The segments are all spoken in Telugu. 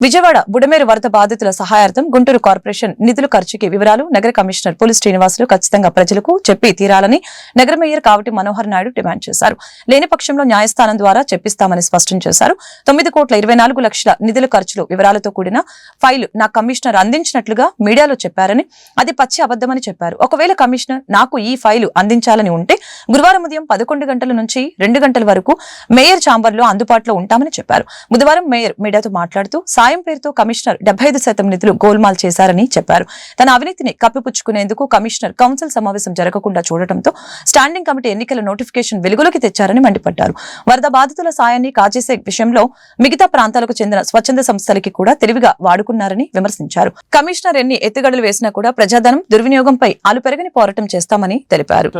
విజయవాడ బుడమేరు వరద బాధితుల సహాయార్థం గుంటూరు కార్పొరేషన్ నిధుల ఖర్చుకి వివరాలు నగర కమిషనర్ పులి శ్రీనివాసులు ఖచ్చితంగా ప్రజలకు చెప్పి తీరాలని నగర మేయర్ కావటి మనోహర్ నాయుడు డిమాండ్ చేశారు. లేని పక్షంలో న్యాయస్థానం ద్వారా చెప్పిస్తామని స్పష్టం చేశారు. తొమ్మిది కోట్ల ఇరవై నాలుగు లక్షల నిధుల ఖర్చులు వివరాలతో కూడిన ఫైల్ నా కమిషనర్ అందించినట్లుగా మీడియాలో చెప్పారని అది పచ్చి అబద్దమని చెప్పారు. ఒకవేళ కమిషనర్ నాకు ఈ ఫైలు అందించాలని ఉంటే గురువారం ఉదయం పదకొండు గంటల నుంచి రెండు గంటల వరకు మేయర్ ఛాంబర్లో అందుబాటులో ఉంటామని చెప్పారు. బుధవారం మేయర్ మీడియాతో మాట్లాడుతూ సాయం పేరుతో కమిషనర్ డెబ్బై ఐదు శాతం నిధులు గోల్మాల్ చేశారని చెప్పారు. తన అవినీతిని కప్పిపుచ్చుకునేందుకు కమిషనర్ కౌన్సిల్ సమావేశం జరగకుండా చూడటంతో స్టాండింగ్ కమిటీ ఎన్నికల నోటిఫికేషన్ వెలుగులోకి తెచ్చారని మండిపడ్డారు. వరద బాధితుల సాయాన్ని కాజేసే విషయంలో మిగతా ప్రాంతాలకు చెందిన స్వచ్ఛంద సంస్థలకి కూడా తెలివిగా వాడుకున్నారని విమర్శించారు. కమిషనర్ ఎన్ని ఎత్తుగడలు వేసినా కూడా ప్రజాధనం దుర్వినియోగంపై ఆలు పెరగని పోరాటం చేస్తామని తెలిపారు.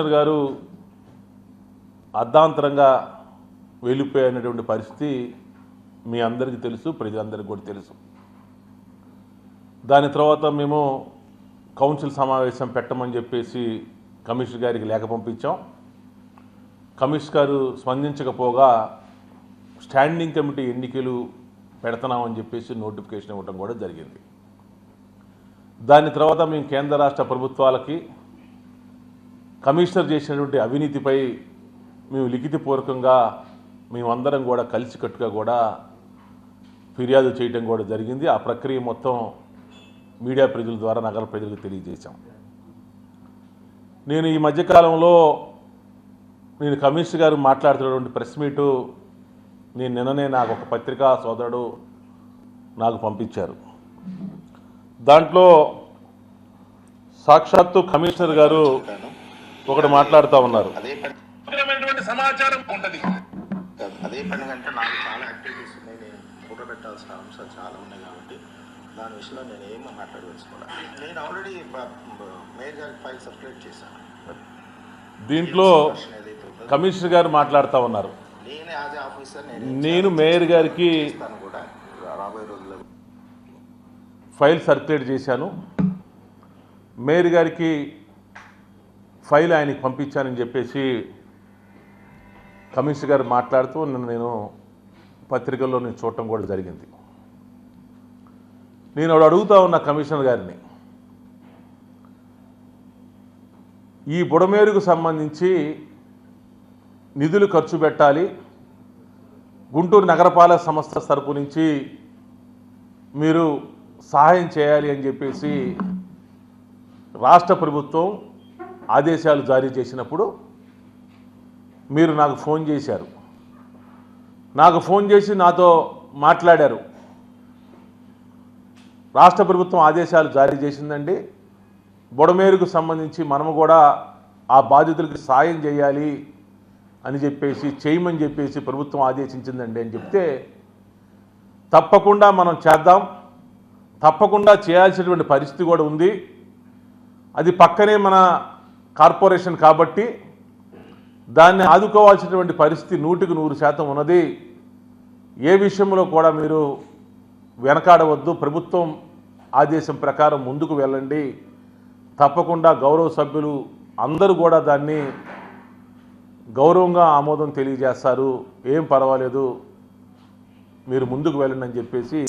అర్ధాంతరంగా వెళ్ళిపోయినటువంటి పరిస్థితి మీ అందరికీ తెలుసు ప్రజలందరికీ కూడా తెలుసు. దాని తర్వాత మేము కౌన్సిల్ సమావేశం పెట్టమని చెప్పేసి కమిషనర్ గారికి లేఖ పంపించాం. కమిషనర్ గారు స్పందించకపోగా స్టాండింగ్ కమిటీ ఎన్నికలు పెడతామని చెప్పేసి నోటిఫికేషన్ ఇవ్వడం కూడా జరిగింది. దాని తర్వాత మేము కేంద్ర రాష్ట్ర ప్రభుత్వాలకి కమిషనర్ చేసినటువంటి అవినీతిపై మేము లిఖితపూర్వకంగా మేమందరం కూడా కలిసికట్టుగా కూడా ఫిర్యాదు చేయడం కూడా జరిగింది. ఆ ప్రక్రియ మొత్తం మీడియా ప్రజల ద్వారా నగర ప్రజలకు తెలియజేశాం. నేను ఈ మధ్యకాలంలో నేను కమిషనర్ గారు మాట్లాడుతున్నటువంటి ప్రెస్ మీటు నేను నిన్ననే నాకు ఒక పత్రికా సోదరుడు నాకు పంపించారు. దాంట్లో సాక్షాత్తు కమిషనర్ గారు ఒకటి మాట్లాడుతూ ఉన్నారు. సమాచారం ఉంటది అదే పని కంటే నాకు చాలా యాక్టివిటీస్ ఉన్నాయి. నేను ఫోటో పెట్టాల్సిన అంశాలు చాలా ఉన్నాయి కాబట్టి దాని విషయంలో నేను ఏమీ మాట్లాడదలుచుకోవాలి నేను ఆల్రెడీ మేయర్ గారికి ఫైల్ సబ్స్క్రైబ్ చేశాను. దీంట్లో కమిషనర్ గారు మాట్లాడుతూ ఉన్నారు. నేను యాజ్ ఏ ఆఫీసర్ నేను నేను మేయర్ గారికి కూడా. రాబోయే రోజుల్లో. ఫైల్ సర్క్యులేట్ చేశాను. మేయర్ గారికి ఫైల్ ఆయనకి పంపించానని చెప్పేసి కమిషనర్ గారు మాట్లాడుతూ నన్ను నేను పత్రికల్లో నేను చూడటం కూడా జరిగింది. నేను ఒకడు అడుగుతా ఉన్న కమిషనర్ గారిని ఈ బుడమేరుకు సంబంధించి నిధులు ఖర్చు పెట్టాలి గుంటూరు నగరపాలక సంస్థ తరపు నుంచి మీరు సహాయం చేయాలి అని చెప్పేసి రాష్ట్ర ప్రభుత్వం ఆదేశాలు జారీ చేసినప్పుడు మీరు నాకు ఫోన్ చేశారు. నాకు ఫోన్ చేసి నాతో మాట్లాడారు. రాష్ట్ర ప్రభుత్వం ఆదేశాలు జారీ చేసిందండి. బుడమేరుకు సంబంధించి మనము కూడా ఆ బాధితులకు సాయం చేయాలి అని చెప్పేసి చేయమని చెప్పేసి ప్రభుత్వం ఆదేశించిందండి అని చెప్తే తప్పకుండా మనం చేద్దాం. తప్పకుండా చేయాల్సినటువంటి పరిస్థితి కూడా ఉంది. అది పక్కనే మన కార్పొరేషన్ కాబట్టి దాన్ని ఆదుకోవాల్సినటువంటి పరిస్థితి నూటికి నూరు శాతం ఉన్నది. ఏ విషయంలో కూడా మీరు వెనకాడవద్దు. ప్రభుత్వం ఆదేశం ప్రకారం ముందుకు వెళ్ళండి. తప్పకుండా గౌరవ సభ్యులు అందరూ కూడా దాన్ని గౌరవంగా ఆమోదం తెలియజేస్తారు. ఏం పర్వాలేదు. మీరు ముందుకు వెళ్ళండి అని చెప్పేసి